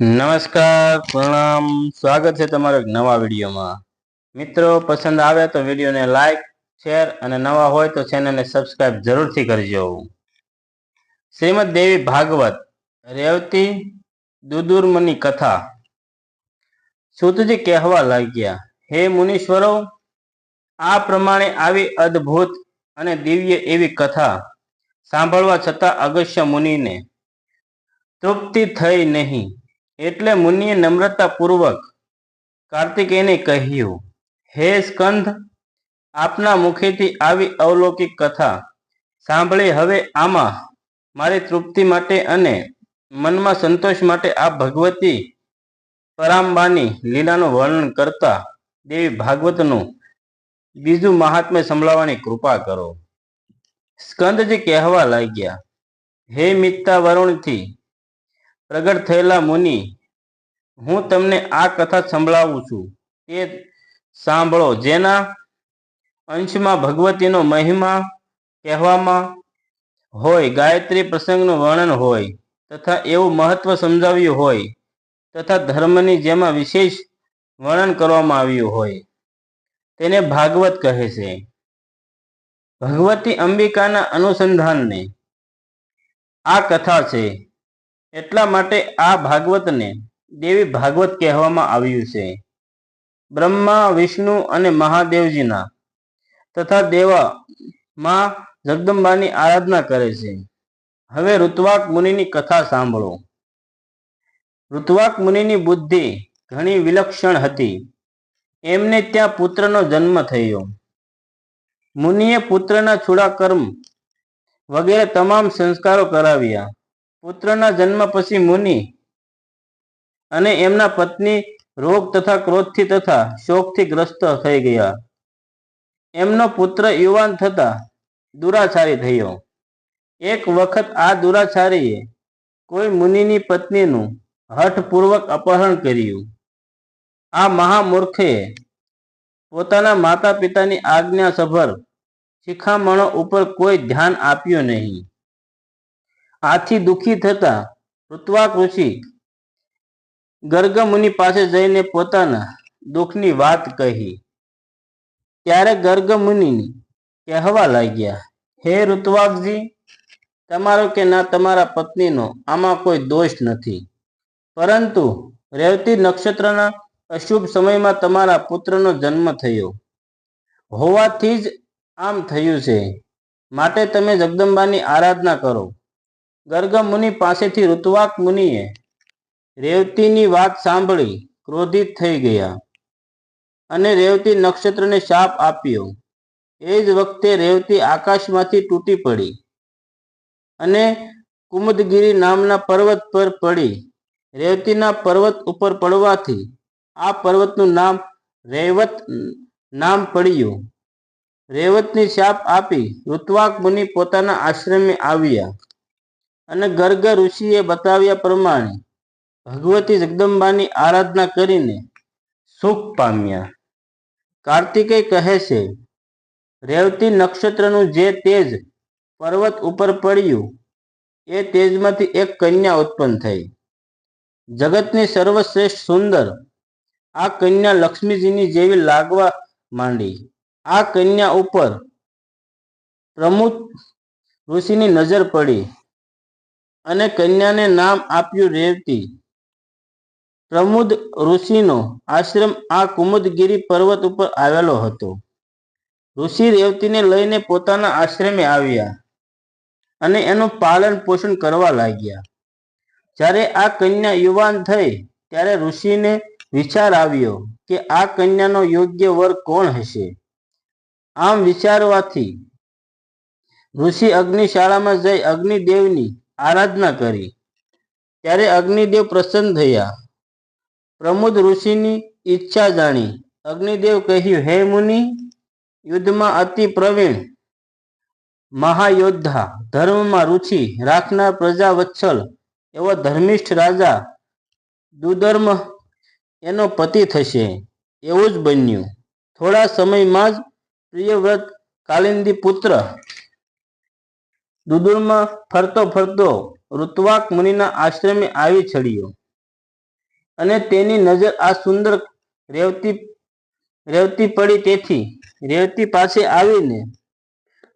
નમસ્કાર, પ્રણામ. સ્વાગત છે તમારો નવા વિડીયોમાં. મિત્રો, પસંદ આવે તો વિડીયોને લાઈક શેર અને નવા હોય તો ચેનલને સબસ્ક્રાઇબ જરૂરથી કરજો. શ્રીમદ દેવી ભાગવત, રેવતી દુદુર્મની કથા. સુતજી કહેવા લાગ્યા, હે મુનીશ્વરો, આ પ્રમાણે આવી અદ્ભુત અને દિવ્ય એવી કથા સાંભળવા છતાં અગસ્ય મુનિને તૃપ્તિ થઈ નહીં. એટલે મુનિએ નમ્રતાપૂર્વક કાર્તિકેયને કહ્યું, હે સ્કંદ, આપના મુખેથી આવી અવલૌકિક કથા સાંભળી. હવે આમાં મારી તૃપ્તિ માટે અને મનમાં સંતોષ માટે આ ભગવતી પરાંબાની લીલાનું વર્ણન કરતા દેવી ભાગવતનું બીજું મહાત્મ્ય સંભળાવવાની કૃપા કરો. સ્કંદજી કહેવા લાગ્યા, હે મિત્તા વરુણથી પ્રગટ થયેલા મુનિ, હું તમને આ કથા સંભળાવું છું. તે સાંભળો. જેના અંશમાં ભગવતીનો મહિમા કહેવામાં હોય, ગાયત્રી પ્રસંગનું વર્ણન હોય, તથા એવું મહત્વ સમજાવ્યું હોય, તથા ધર્મની જેમાં વિશેષ વર્ણન કરવામાં આવ્યું હોય, તેને ભાગવત કહે છે. ભગવતી અંબિકાના અનુસંધાનને આ કથા છે. એટલા માટે આ ભાગવતને દેવી ભાગવત કહેવામાં આવ્યું છે. બ્રહ્મા, વિષ્ણુ અને મહાદેવજીના તથા દેવા માં જગદંબાની આરાધના કરે છે. હવે ઋતવાક મુનિની કથા સાંભળો. ઋતવાક મુનિની બુદ્ધિ ઘણી વિલક્ષણ હતી. એમને ત્યાં પુત્રનો જન્મ થયો. મુનિએ પુત્રના છુડા કર્મ વગેરે તમામ સંસ્કારો કરાવ્યા. પુત્રના જન્મ પછી મુનિ અને એમના પત્ની રોગ તથા ક્રોધથી તથા શોકથી ગ્રસ્ત થઈ ગયા. એમનો પુત્ર યુવાન થતા દુરાચારી થયો. એક વખત આ દુરાચારીએ કોઈ મુનિની પત્નીનું હઠપૂર્વક અપહરણ કર્યું. આ મહામૂર્ખે પોતાના માતા પિતાની આજ્ઞા સભર શિખામણો ઉપર કોઈ ધ્યાન આપ્યું નહીં. આથી દુઃખી થતા ઋત્વાક ઋષિ ગર્ગ મુનિ પાસે જઈને પોતાના દુઃખની વાત કહી. ત્યારે ગર્ગ મુનિ કહેવા લાગ્યા, હે ઋત્વાકજી, તમારો કે ના તમારા પત્નીનો આમાં કોઈ દોષ નથી. પરંતુ રેવતી નક્ષત્રના અશુભ સમયમાં તમારા પુત્રનો જન્મ થયો. હોવાથી જ આમ થયું છે. માટે તમે જગદંબાની આરાધના કરો. ગર્ગ મુનિ પાસેથી ઋતવાક મુનિએ રેવતીની વાત સાંભળી ક્રોધિત થઈ ગયા અને રેવતી નક્ષત્રને શાપ આપ્યો. એ જ વખતે રેવતી આકાશમાંથી તૂટી પડી અને કુમદગીરી નામના પર્વત પર પડી. રેવતીના પર્વત ઉપર પડવાથી આ પર્વતનું નામ રેવત નામ પડ્યું. રેવતની શાપ આપી ઋત્વાક મુનિ પોતાના આશ્રમે આવ્યા. અને ગર્ગ ઋષિએ બતાવ્યા પ્રમાણે ભગવતી જગદંબાની આરાધના કરીને સુખ પામ્યા. કાર્તિકેય કહે છે, રેવતી નક્ષત્રનું જે તેજ પર્વત ઉપર પડ્યું, એ તેજમાંથી એક કન્યા ઉત્પન્ન થઈ. જગતની સર્વશ્રેષ્ઠ સુંદર આ કન્યા લક્ષ્મીજીની જેવી લાગવા માંડી. આ કન્યા ઉપર પ્રમુખ ઋષિની નજર પડી. અને કન્યાને નામ આપ્યું રેવતી. પ્રમુદ ઋષિનો આશ્રમ આ કુમુદગીરી પર્વત ઉપર આવેલો હતો. ઋષિ રેવતીને લઈને પોતાના આશ્રમે આવ્યા અને એનું પાલન પોષણ કરવા લાગ્યા. જ્યારે આ કન્યા યુવાન થઈ ત્યારે ઋષિને વિચાર આવ્યો કે આ કન્યાનો યોગ્ય વર કોણ હશે? આમ વિચારવાથી ઋષિ અગ્નિશાળામાં જઈ અગ્નિદેવની આરાધના કરી. ત્યારે અગ્નિદેવ પ્રસન્ન થયા. પ્રમુદ ઋષિની ઈચ્છા જાણી. અગ્નિદેવ કહ્યું, હે મુનિ, યુદ્ધમાં અતિ પ્રવીણ મહાયોદ્ધા, ધર્મમાં રુચિ રાખનાર પ્રજા વત્સલ એવો ધર્મિષ્ઠ રાજા, દુધર્મ એનો પતિ થશે. એવું જ બન્યું. થોડા સમયમાં જ પ્રિયવ્રત કાલિંદી પુત્ર દુદુરમાં ફરતો ફરતો ઋત્વાક મુનિના આશ્રમે આવી ચડ્યો. અને તેની નજર આ સુંદર રેવતી રેવતી પડી તેથી રેવતી પાસે આવીને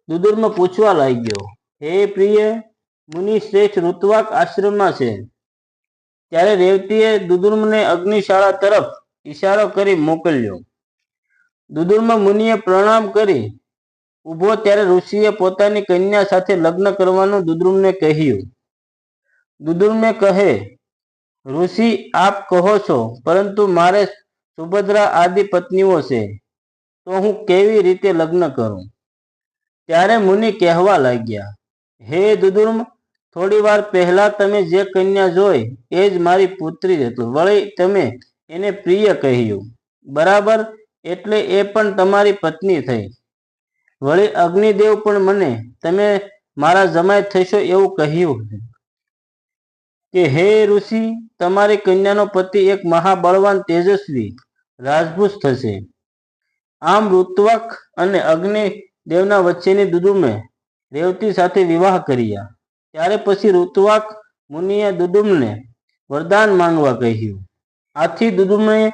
દુદુરમાં પૂછવા લાગ્યો, હે પ્રિય મુનિ શ્રેષ્ઠ ઋત્વાક આશ્રમમાં છે? ત્યારે રેવતીએ દુદુર્મને અગ્નિશાળા તરફ ઈશારો કરી મોકલ્યો. દુદુર્મ મુનિએ પ્રણામ કરી ઊભો ત્યારે ઋષિએ પોતાની કન્યા સાથે લગ્ન કરવાનું દુદ્રુમને કહ્યું. દુદ્રુમે કહે, ઋષિ, આપ કહો છો, પરંતુ મારે સુભદ્રા આદિ પત્નીઓ છે, તો હું કેવી રીતે લગ્ન કરું? ત્યારે મુનિ કહેવા લાગ્યા, હે દુદુર્મ, થોડી વાર પહેલા તમે જે કન્યા જોઈ, એ જ મારી પુત્રી હતી. વળી તમે એને પ્રિય કહ્યું. બરાબર, એટલે એ પણ તમારી પત્ની થઈ. વળી અગ્નિદેવ પણ મને, તમે મારા જમાય થશો એવું કહ્યું કે, હે ઋષિ, તમારી કન્યાનો પતિ એક મહાબળવાન તેજસ્વી રાજપૂત થશે. આમ ઋત્વક અને અગ્નિ દેવના વચ્ચેની દુદુમે રેવતી સાથે વિવાહ કર્યા. ત્યારે પછી ઋત્વાક મુનિએ દુદુમને વરદાન માંગવા કહ્યું. આથી દુદુમે